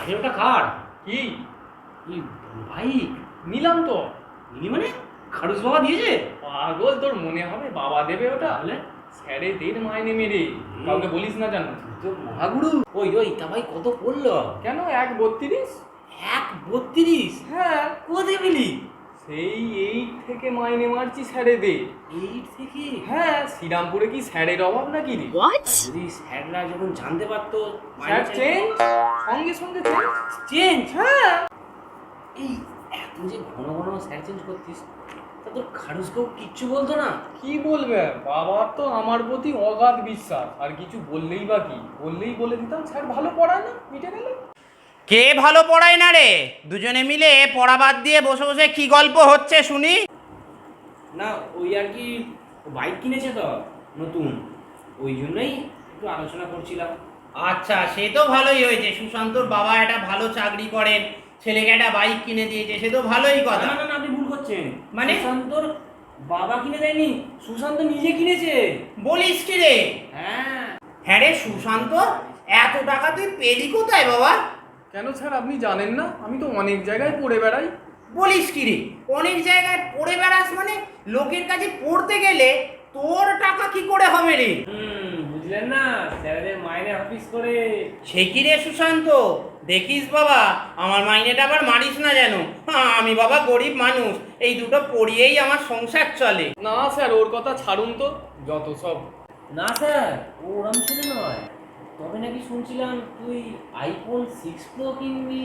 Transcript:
আরে ওটা কার? কি? বাইক নিলাম তো। নিলি মানে? খারুস বাবা দিয়েছে? পাগল তোর মনে হবে বাবা দেবে ওটা। তাহলে? স্যারে দের মাইনে মেরে কাউকে বলিস না জানো তো মহাগুরু। ওই ওই তা ভাই কত পড়ল কেন? এক বত্রিশ? এক বত্রিশ? হ্যাঁ। কোথায় পেলি? সেই এইট থেকে মাইনে মারছি স্যারে দে এইট থেকে? হ্যাঁ শ্রীরামপুরে কি স্যারের অভাব নাকি রে? যদি স্যাররা যখন জানতে পারতো স্যার চেঞ্জ সঙ্গে সঙ্গে চেঞ্জ চেঞ্জ হ্যাঁ। এই এত যে ঘন ঘন স্যার চেঞ্জ করতিস তা তোর খারুস কেউ কিচ্ছু বলতো না? কি বলবে? বাবার তো আমার প্রতি অগাধ বিশ্বাস। আর কিছু বললেই বা কি? বললেই বলে দিতাম স্যার ভালো পড়ায় না মিটে গেল? কে ভালো পড়ায় না রে? দুজনে মিলে পড়া বাদ দিয়ে বসে বসে কি গল্প হচ্ছে শুনি? না ওই আর কি বাইক কিনেছে তো নতুন। ওই জন্যই একটু আলোচনা করছিলাম। আচ্ছা সে তো ভালোই হয়েছে। সুশান্তর বাবা একটা ভালো চাকরি করেন ছেলেকে একটা বাইক কিনে দিয়েছে সে তো ভালোই না কথা না না আপনি ভুল করছেন। মানে? সুশান্তর বাবা কিনে দেয়নি সুশান্ত নিজে কিনেছে। বলিস কি রে? হ্যাঁ। হ্যাঁ রে সুশান্ত এত টাকা তুই পেলি কোথায় বাবা? কেন স্যার আপনি জানেন না? আমি তো অনেক জায়গায় পড়ে বেড়াই। বলিস কি রে? অনেক জায়গায় পড়ে বেড়াস মানে? লোকের কাছে পড়তে গেলে তোর টাকা কি করে হবে রে? হুম বুঝলেন না? স্যারেদের মাইনে অফিস করে। সে কি রে সুশান্ত? দেখিস বাবা আমার মাইনেটা আবার মারিস না যেন। হ্যাঁ, আমি বাবা গরিব মানুষ। এই দুটো পড়িয়েই আমার সংসার চলে। না স্যার ওর কথা ছাড়ুন তো। যত সব। না স্যার ও ওরম ছেলে নয়। তবে নাকি শুনছিলাম তুই আইফোন সিক্স প্রো কিনবি?